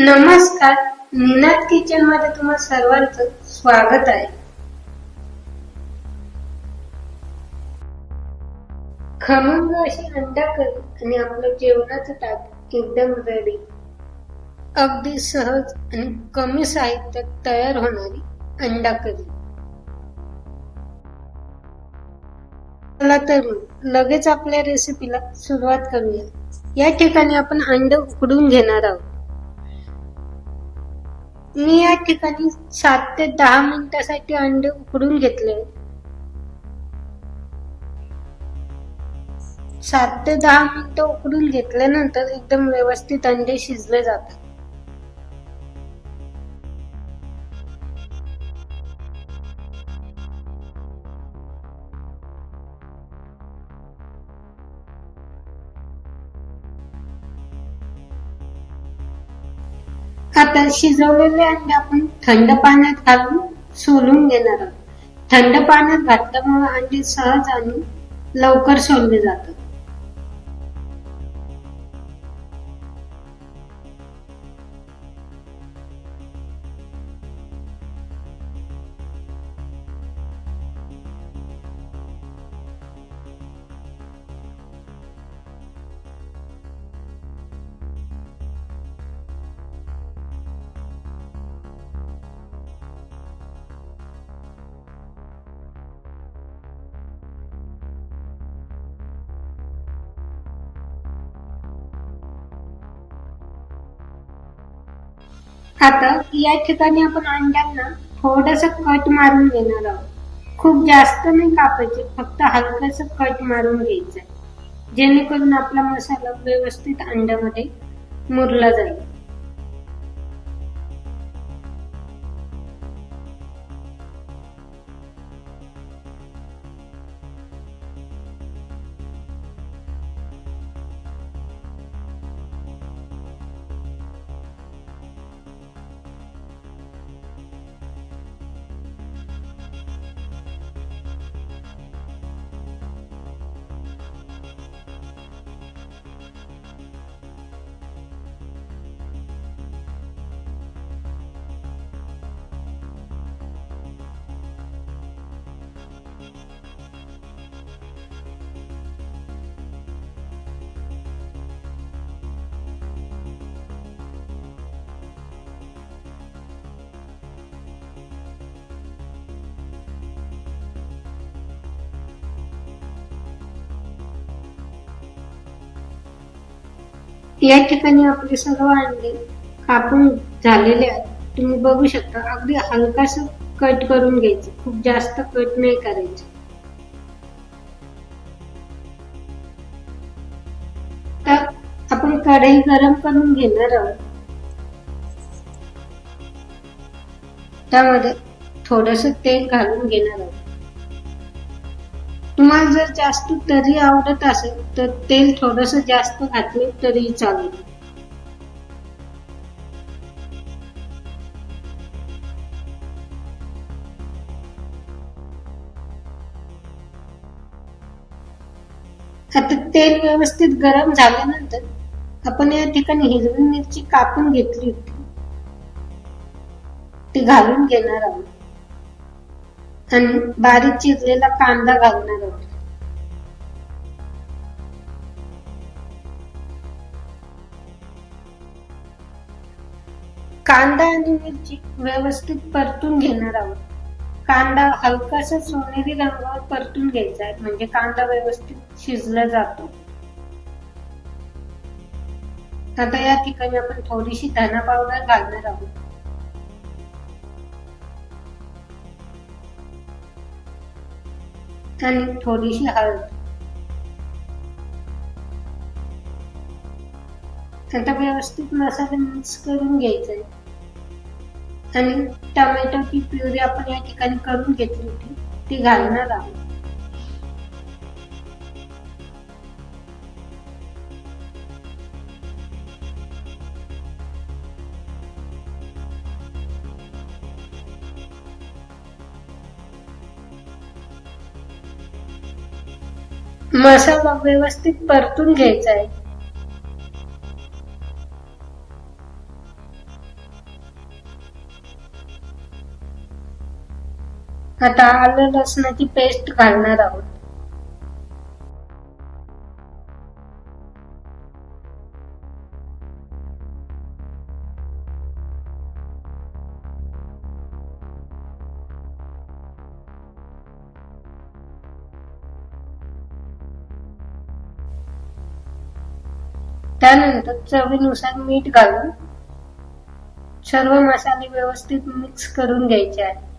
नमस्कार. निनाद किचनमध्ये तुम्हा सर्वांचं स्वागत आहे. खमंग अशी अंडा करी आणि आपलं जेवणाचं ताट एकदम रेडी अगदी सहज आणि कमी साहित्यात तयार होणारी अंडा करी. चला तर लगेच आपल्या रेसिपीला सुरुवात करूया. या ठिकाणी आपण अंड उकडून घेणार आहोत. मी या ठिकाणी सात ते दहा मिनिटासाठी अंडे उकडून घेतले. सात ते दहा मिनिटं उकडून घेतल्यानंतर एकदम व्यवस्थित अंडे शिजले जातात. आता शिजवलेले अंडे आपण थंड पाण्यात घालून सोलून घेणार आहोत. थंड पाण्यात घातल्यामुळे अंडे सहज आणि लवकर सोलले जातात. आता या ठिकाणी आपण अंड्यांना थोडस कट मारून घेणार आहोत. खूप जास्त नाही कापायचे फक्त हलकस कट मारून घ्यायचं. जेणेकरून आपला मसाला व्यवस्थित अंड्यामध्ये मुरला जाईल. या ठिकाणी आपले सर्व अंडे कापून झालेले आहेत. तुम्ही बघू शकता अगदी हलकास कट करून घ्यायचं. खूप जास्त कट नाही करायचे. तर आपण कढई गरम करून घेणार आहोत. त्यामध्ये थोडस तेल घालून घेणार आहोत. तुम्हाला जर जास्त तरी आवडत असेल तर तेल थोडस जास्त घातले तरी चालेल. आता तेल व्यवस्थित गरम झाल्यानंतर आपण या ठिकाणी हिरवी मिरची कापून घेतली होती. ती घालून घेणार आहोत. आणि बारीक चिरलेला कांदा घालणार आहोत. कांदा आणि मिरची व्यवस्थित परतून घेणार आहोत. कांदा हलकासा सोनेरी रंगावर परतून घ्यायचा आहे म्हणजे कांदा व्यवस्थित शिजला जातो. आता या ठिकाणी आपण थोडीशी धना पावडर घालणार आहोत. आणि थोडीशी हळद. आता व्यवस्थित मसाला मिक्स करून घ्यायचा आहे आणि टोमॅटोची प्युरी आपण या ठिकाणी करून घेतली होती ती घालणार आहोत. मासा व्यवस्थित परतून घ्यायचा आहे. आता आलं लसणाची पेस्ट घालणार आहोत. त्यानंतर चवीनुसार मीठ घालून सर्व मसाले व्यवस्थित मिक्स करून घ्यायचे आहे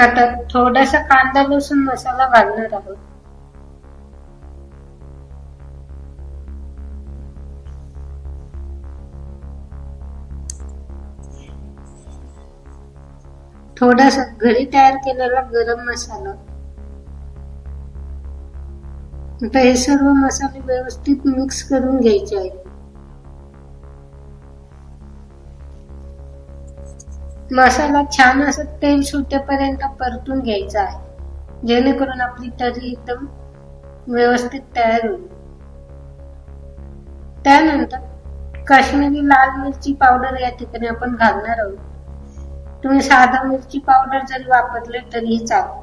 आता थोडासा कांदा लसूण मसाला घालणार आहोत. थोडासा घरी तयार केलेला गरम मसाला. आता हे सर्व मसाले व्यवस्थित मिक्स करून घ्यायचे आहेत. मसाला छान असं तेल सुटेपर्यंत परतून घ्यायचा आहे. जेणेकरून आपली तरी एकदम व्यवस्थित तयार होईल. त्यानंतर काश्मीरी लाल मिरची पावडर या ठिकाणी आपण घालणार आहोत. तुम्ही साधा मिरची पावडर जरी वापरले तरीही चालेल.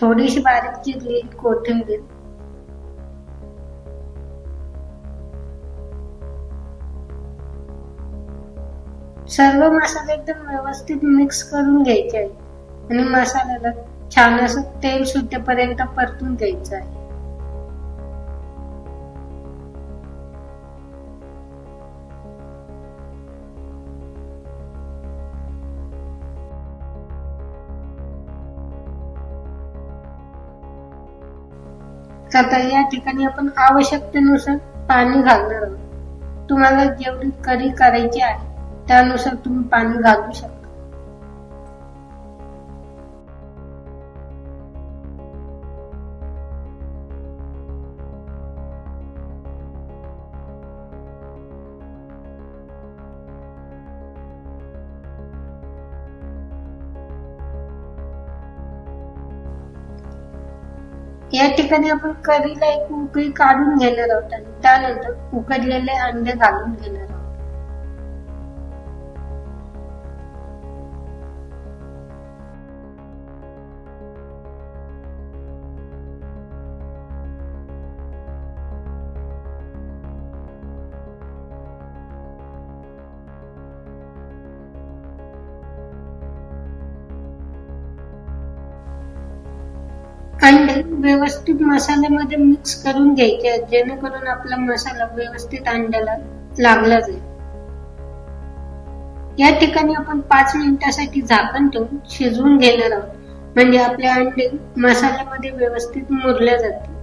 थोडीशी बारीक चिरलेली कोथिंबीर सर्व मसाले एकदम व्यवस्थित मिक्स करून घ्यायचे. आहे आणि मसाल्याला छान असं तेल सुटेपर्यंत परतून घ्यायचं आहे. आता या ठिकाणी आपण आवश्यकतेनुसार पाणी घालणार आहोत. तुम्हाला जेवढी करी करायची आहे त्यानुसार तुम्ही पाणी घालू शकता. या ठिकाणी आपण करीला एक उकळी काढून घेणार आहोत आणि त्यानंतर उकडलेले अंडे घालून घेणार अंडे व्यवस्थित मसाल्यामध्ये मिक्स करून घ्यायचे जेणेकरून आपला मसाला व्यवस्थित अंड्याला लागला जाईल. या ठिकाणी आपण पाच मिनिटासाठी झाकण ठेवून शिजवून घेणार आहोत. म्हणजे आपले अंडे मसाल्यामध्ये व्यवस्थित मुरले जातील.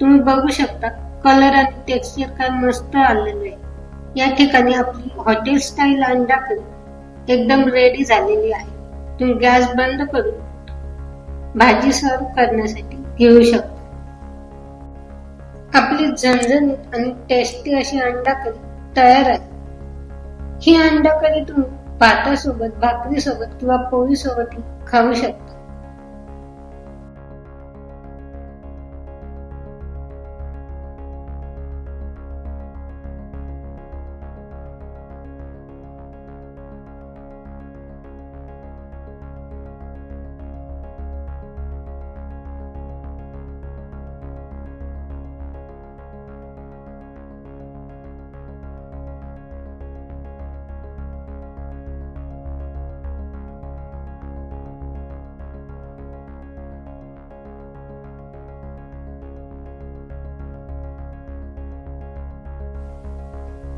तुम्ही बघू शकता कलर आणि टेक्स्चर काय मस्त आलेलं आहे. या ठिकाणी आपली हॉटेल स्टाईल अंडा करी एकदम रेडी झालेली आहे. तुम्ही गॅस बंद करून भाजी सर्व करण्यासाठी घेऊ शकता. आपली झणझणीत आणि टेस्टी अशी अंडा करी तयार आहे. ही अंडा करी तुम्ही भातासोबत भाकरीसोबत किंवा पोळीसोबत खाऊ शकता.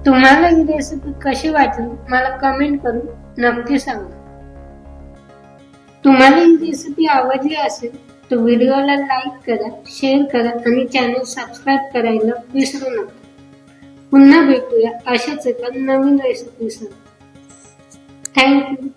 तुम्हाला ही रेसिपी कशी वाटली मला कमेंट करून नक्की सांगा. तुम्हाला ही रेसिपी आवडली असेल तर व्हिडिओला लाईक करा शेअर करा आणि चॅनल सबस्क्राईब करायला विसरू नका. पुन्हा भेटूया अशाच एका नवीन रेसिपीसह थँक्यू